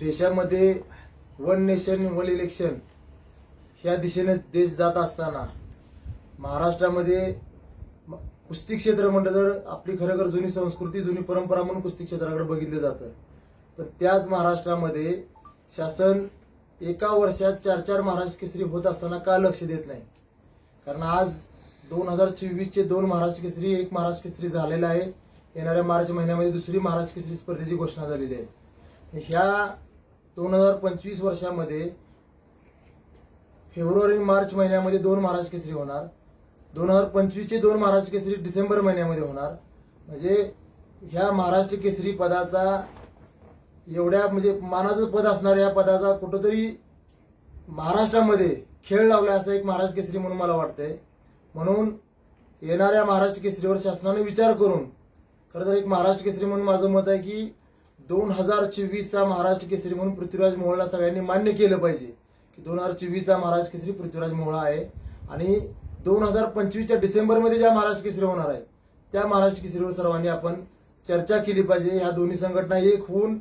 देशामध्ये one nation one election ह्या दिशेने देश जात असताना महाराष्ट्रामध्ये कुस्ती क्षेत्र म्हटलं तर आपली खरोखर जुनी संस्कृती जुनी परंपरा म्हणून कुस्ती क्षेत्राकडे बघितलं जातं. पण त्याच महाराष्ट्रामध्ये शासन एका वर्षात चार चार महाराष्ट्र केसरी होत असताना का लक्ष देत नाही? कारण आज दोन हजार चोवीसचे दोन महाराष्ट्र केसरी एक महाराष्ट्र केसरी झालेला आहे. येणाऱ्या मार्च महिन्यामध्ये दुसरी महाराष्ट्र केसरी स्पर्धेची घोषणा झालेली आहे. ह्या दोन हजार पंचवीस वर्षामध्ये फेब्रुवारी मार्च महिन्यामध्ये दोन महाराष्ट्र केसरी होणार. दोन हजार पंचवीसचे दोन महाराष्ट्र केसरी डिसेंबर महिन्यामध्ये होणार. म्हणजे ह्या महाराष्ट्र केसरी पदाचा एवढ्या म्हणजे मानाचं पद असणाऱ्या या पदाचा कुठंतरी महाराष्ट्रामध्ये खेळ लावला असं एक महाराष्ट्र केसरी म्हणून मला वाटतंय. म्हणून येणाऱ्या महाराष्ट्र केसरीवर शासनाने विचार करून खरं तर एक महाराष्ट्र केसरी म्हणून माझं मत आहे की दोन हजार चोवीसचा महाराष्ट्र केसरी म्हणून पृथ्वीराज मोहळला सगळ्यांनी मान्य केलं पाहिजे की दोन हजार चोवीसचा महाराष्ट्र केसरी पृथ्वीराज मोहळा आहे. आणि दोन हजार पंचवीसच्या डिसेंबरमध्ये ज्या महाराष्ट्र केसरी होणार आहेत त्या महाराष्ट्र केसरीवर सर्वांनी आपण चर्चा केली पाहिजे. ह्या दोन्ही संघटना एक होऊन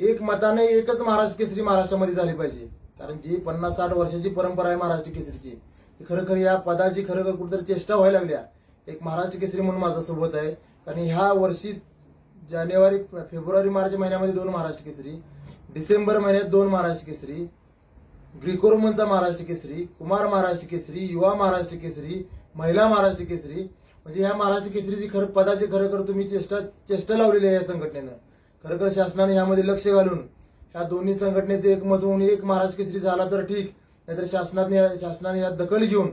एक मताने एकच महाराष्ट्र केसरी महाराष्ट्रामध्ये झाली पाहिजे. कारण जी पन्नास साठ वर्षाची परंपरा आहे महाराष्ट्र केसरीची ती या पदाची खरोखर कुठेतरी चेष्टा व्हायला लागल्या. एक महाराष्ट्र केसरी म्हणून माझा सोबत आहे. कारण ह्या वर्षी जानेवारी फेब्रुवारी मार्च महिन्यामध्ये दोन महाराष्ट्र केसरी. डिसेंबर महिन्यात दोन महाराष्ट्र केसरी. ग्रिको रोमनचा महाराष्ट्र केसरी कुमार महाराष्ट्र केसरी युवा महाराष्ट्र केसरी महिला महाराष्ट्र केसरी. म्हणजे ह्या महाराष्ट्र केसरीची खरं पदाची खरोखर तुम्ही चेष्टा चेष्टा लावलेली आहे या संघटनेनं. खरोखर शासनाने यामध्ये लक्ष घालून ह्या दोन्ही संघटनेचे एकमत होऊन एक महाराष्ट्र केसरी झाला तर ठीक. नाहीतर शासनाने शासनाने यात दखल घेऊन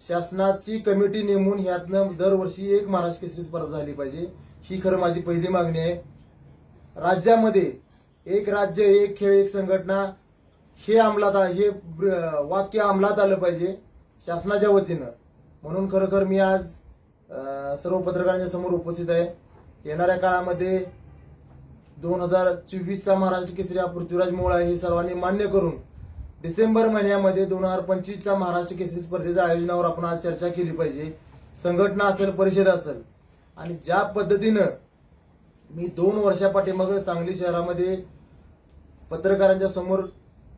शासनाची कमिटी नेमून ह्यातनं दरवर्षी एक महाराष्ट्र केसरी स्पर्धा झाली पाहिजे. ही खरं माझी पहिली मागणी आहे. राज्यामध्ये एक राज्य एक खेळ एक संघटना हे अंमलात आ- हे वाक्य अंमलात आलं पाहिजे शासनाच्या वतीनं. म्हणून खरोखर मी आज सर्व पत्रकारांच्या समोर उपस्थित आहे. येणाऱ्या काळामध्ये दोन हजार चोवीसचा महाराष्ट्र केसरी हा पृथ्वीराज मोळा हे सर्वांनी मान्य करून डिसेंबर महिन्यामध्ये दोन हजार पंचवीसच्या महाराष्ट्र केसरी स्पर्धेच्या आयोजनावर आपण आज चर्चा केली पाहिजे. संघटना असेल परिषद असेल आणि ज्या पद्धतीनं मी दोन वर्षापाठीमाग सांगली शहरामध्ये पत्रकारांच्या समोर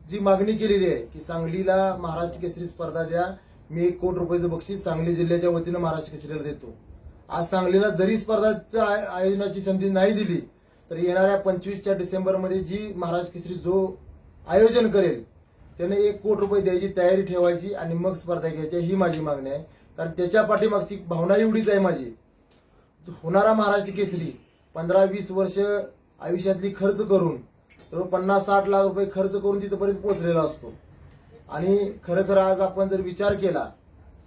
जी मागणी केलेली आहे की सांगलीला महाराष्ट्र केसरी स्पर्धा द्या मी एक कोटी रुपयाचं बक्षीस सांगली जिल्ह्याच्या वतीनं महाराष्ट्र केसरीला देतो. आज सांगलीला जरी स्पर्धाच्या आय- आयोजनाची संधी नाही दिली तर येणाऱ्या पंचवीसच्या डिसेंबरमध्ये जी महाराष्ट्र केसरी जो आयोजन करेल त्याने एक कोटी रुपये द्यायची तयारी ठेवायची आणि मग स्पर्धा घ्यायची ही माझी मागणी आहे. कारण त्याच्या पाठीमागची भावना एवढीच आहे माझी. होणारा महाराष्ट्र केसरी पंधरा वीस वर्ष आयुष्यातली खर्च करून तो पन्नास साठ लाख रुपये खर्च करून तिथपर्यंत पोहोचलेला असतो. आणि खरं खरं आज आपण जर विचार केला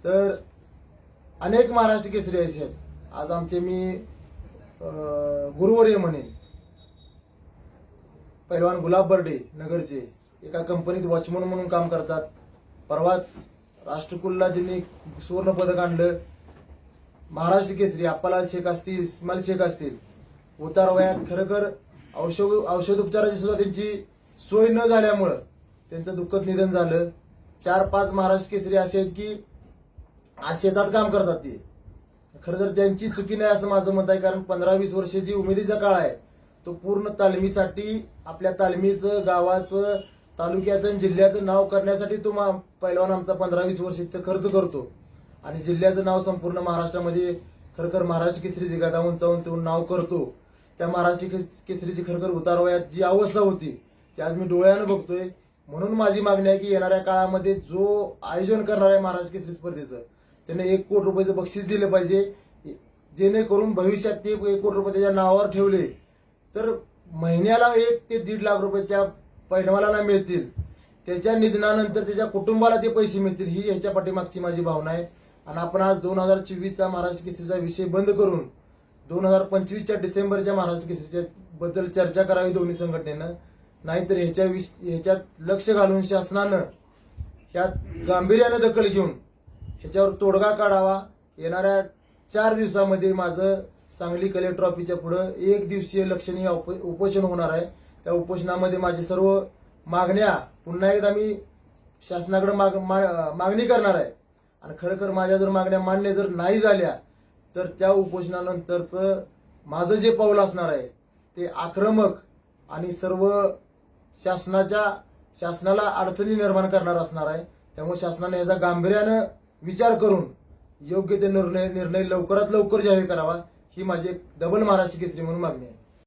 तर अनेक महाराष्ट्र केसरी असे आहेत. आज आमचे मी गुरुवर्य म्हणेन. पैलवान गुलाब बर्डे नगरचे एका कंपनीत वॉचमन म्हणून काम करतात. परवाच राष्ट्रकुलला ज्यांनी सुवर्ण पदक आणलं महाराष्ट्र केसरी अप्पालाल शेख असतील इस्माईल शेख असतील उतार वयात खरोखर औषध औषध उपचाराची सुद्धा त्यांची सोय न झाल्यामुळं त्यांचं दुःखद निधन झालं. चार पाच महाराष्ट्र केसरी असे आहेत की आज शेतात काम करतात ते. खरं तर त्यांची चुकी नाही असं माझं मत आहे कारण पंधरा वीस वर्षाची उमेदीचा काळ आहे तो पूर्ण तालमीसाठी आपल्या तालमीचं गावाचं तालुक्याचं आणि जिल्ह्याचं नाव करण्यासाठी तो मा- पैलवान आमचा पंधरा वीस वर्ष इथं खर्च करतो. आणि जिल्ह्याचं नाव संपूर्ण महाराष्ट्रामध्ये खरखर महाराष्ट्र केसरी जिगादा उंचावून तो नाव करतो. त्या महाराष्ट्र केस- केसरीची खरखर उतारवयात जी अवस्था होती ती आज मी डोळ्यानं बघतोय. म्हणून माझी मागणी आहे की येणाऱ्या काळामध्ये जो आयोजन करणार आहे महाराष्ट्र केसरी स्पर्धेचं त्याने एक कोटी रुपयाचं बक्षीस दिलं पाहिजे. जेणेकरून भविष्यात ते एक कोटी रुपये त्याच्या नावावर ठेवले तर महिन्याला एक ते दीड लाख रुपये त्या पैलवानाला मिळतील. त्याच्या निधनानंतर त्याच्या कुटुंबाला ते पैसे मिळतील ही ह्याच्या पाठीमागची माझी भावना आहे. आणि आपण आज दोन हजार चोवीसचा महाराष्ट्र केसरीचा विषय बंद करून दोन हजार पंचवीसच्या डिसेंबरच्या महाराष्ट्र केसरीच्या बद्दल चर्चा करावी दोन्ही संघटनेनं. नाहीतर ह्याच्या विष ह्याच्यात लक्ष घालून शासनानं ह्यात गांभीर्यानं दखल घेऊन ह्याच्यावर तोडगा काढावा. येणाऱ्या चार दिवसामध्ये माझं सांगली कलेक्टर ट्रॉफीच्या पुढं एक दिवसीय लक्षणीय उप- उपोषण होणार आहे. त्या उपोषणामध्ये माझे सर्व मागण्या पुन्हा एकदा मी शासनाकडे माग मा- मागणी करणार आहे. आणि खरोखर माझ्या जर मागण्या मान्य जर नाही झाल्या तर त्या उपोषणानंतरचं माझं जे पाऊल असणार आहे ते आक्रमक आणि सर्व शासनाच्या शासनाला अडचणी निर्माण करणार असणार आहे. त्यामुळे शासनाने याचा गांभीर्यानं विचार करून योग्य ते निर्णय निर्णय लवकरात लवकर जाहीर करावा ही माझी एक डबल महाराष्ट्र केसरी म्हणून मागणी आहे.